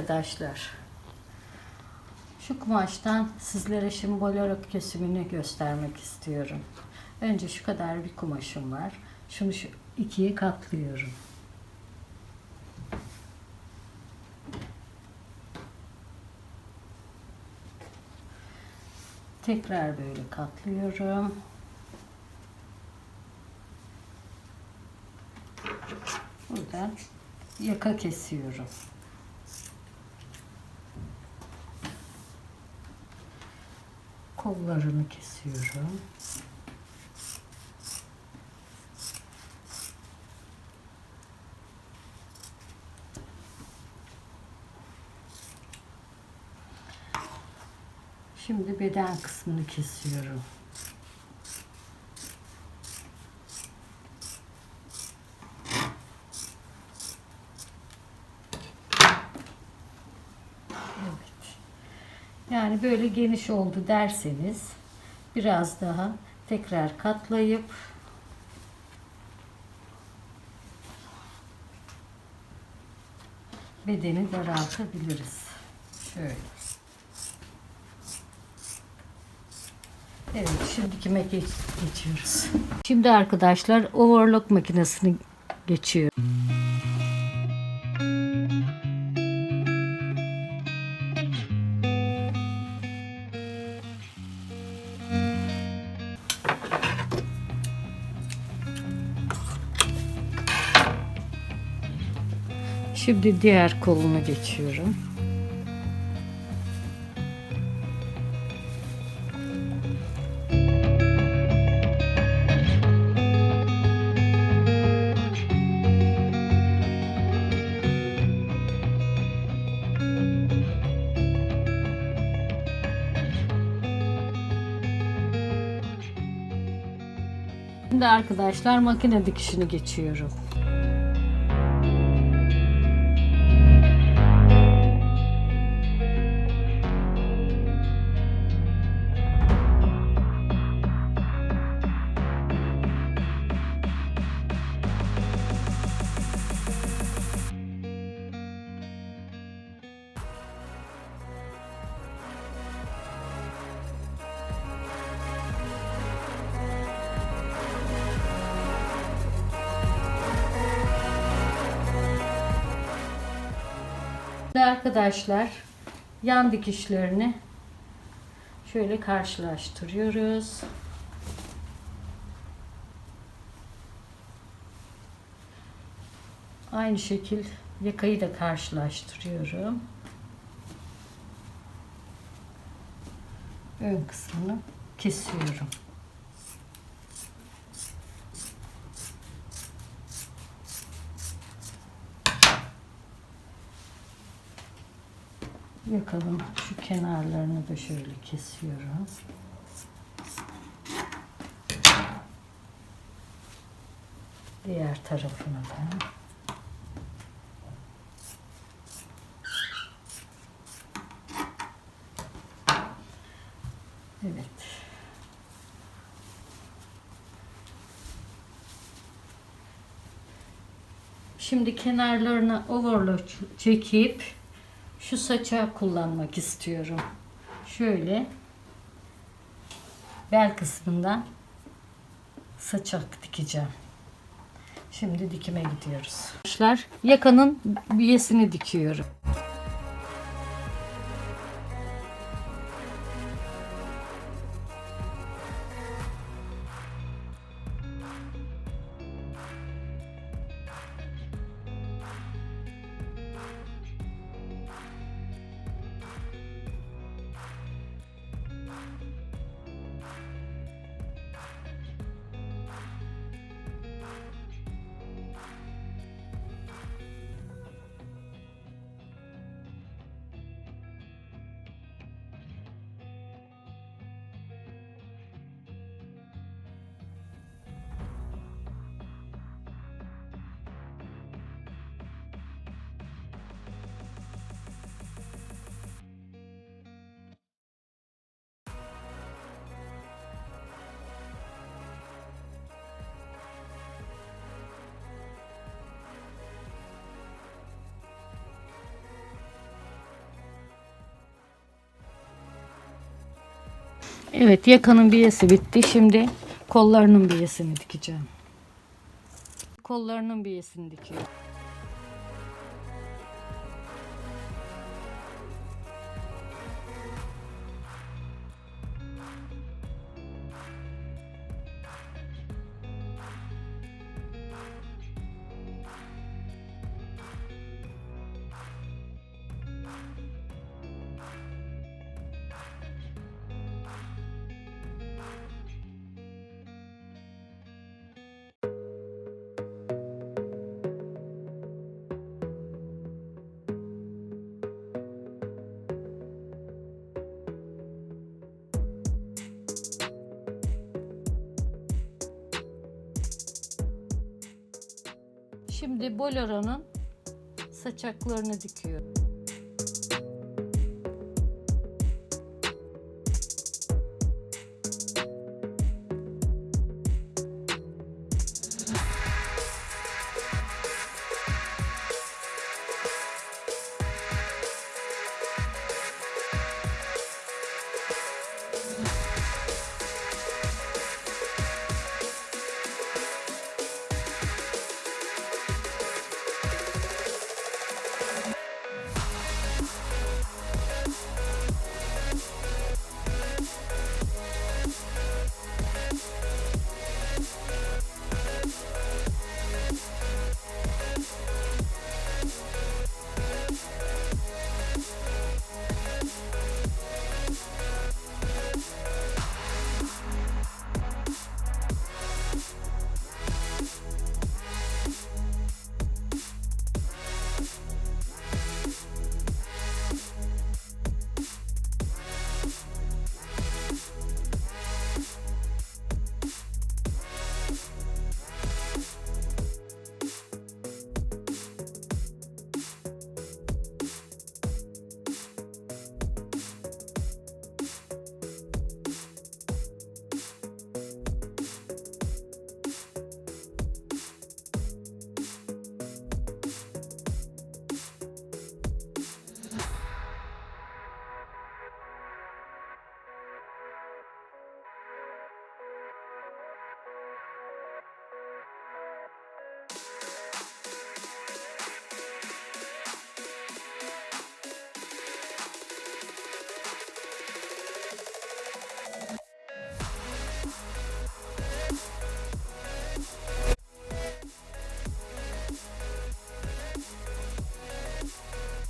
arkadaşlar. Şu kumaştan sizlere şimdi bolero kesimini göstermek istiyorum. Önce şu kadar bir kumaşım var. Şunu şu ikiye katlıyorum. Tekrar böyle katlıyorum. Buradan yaka kesiyorum. Kollarını kesiyorum. Şimdi beden kısmını kesiyorum. Evet. Yani böyle geniş oldu derseniz biraz daha tekrar katlayıp bedeni daraltabiliriz. Şöyle. Evet, şimdi kime geç, geçiyoruz? Şimdi arkadaşlar overlock makinesini geçiyor. Şimdi diğer kolunu geçiyorum. Şimdi arkadaşlar makine dikişini geçiyorum. Şimdi arkadaşlar yan dikişlerini şöyle karşılaştırıyoruz. Aynı şekil yakayı da karşılaştırıyorum. Ön kısmını kesiyorum. Yakalım. Şu kenarlarını da şöyle kesiyorum. Diğer tarafını da. Evet. Şimdi kenarlarına overlock çekip şu saça kullanmak istiyorum. Şöyle bel kısmından saçak dikeceğim. Şimdi dikime gidiyoruz. Yakanın büyesini dikiyorum. Evet yakanın biyesi bitti. Şimdi kollarının biyesini dikeceğim. Kollarının biyesini dikiyorum. Şimdi boleronun saçaklarını dikiyorum.